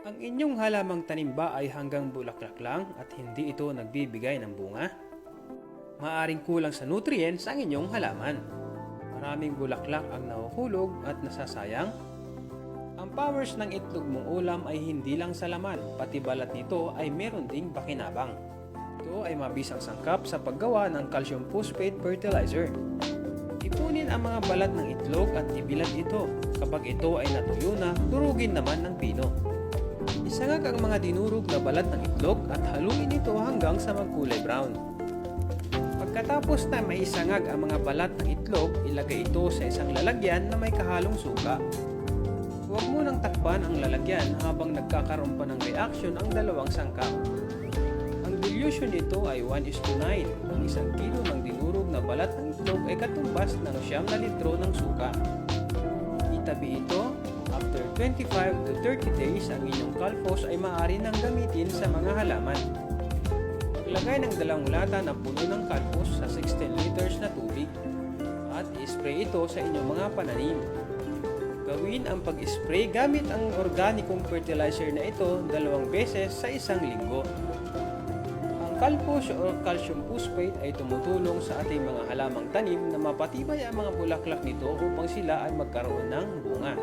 Ang inyong halamang tanim ba ay hanggang bulaklak lang at hindi ito nagbibigay ng bunga? Maaring kulang sa nutrients ang inyong halaman. Maraming bulaklak ang nahuhulog at nasasayang. Ang powers ng itlog mong ulam ay hindi lang sa laman, pati balat nito ay meron ding pakinabang. Ito ay mabisang sangkap sa paggawa ng calcium phosphate fertilizer. Ipunin ang mga balat ng itlog at ibilad ito. Kapag ito ay natuyo na, durugin naman ng pino. Isangag ang mga dinurog na balat ng itlog at haluin ito hanggang sa magkulay brown. Pagkatapos na maisangag ang mga balat ng itlog, ilagay ito sa isang lalagyan na may kahalong suka. Huwag mo nang takpan ang lalagyan habang nagkakaroon pa ng reaction ang dalawang sangkap. Ang dilution nito ay 1 is to 9. Ang isang kilo ng dinurog na balat ng itlog ay katumbas ng siyam na litro ng suka. Itabi ito, 25 to 30 days, ang inyong kalpos ay maaari nang gamitin sa mga halaman. Maglagay ng dalawang lata na puno ng kalpos sa 16 liters na tubig at i-spray ito sa inyong mga pananim. Gawin ang pag-spray gamit ang organikong fertilizer na ito dalawang beses sa isang linggo. Ang kalpos o calcium phosphate ay tumutulong sa ating mga halamang tanim na mapatibay ang mga bulaklak nito upang sila ay magkaroon ng bunga.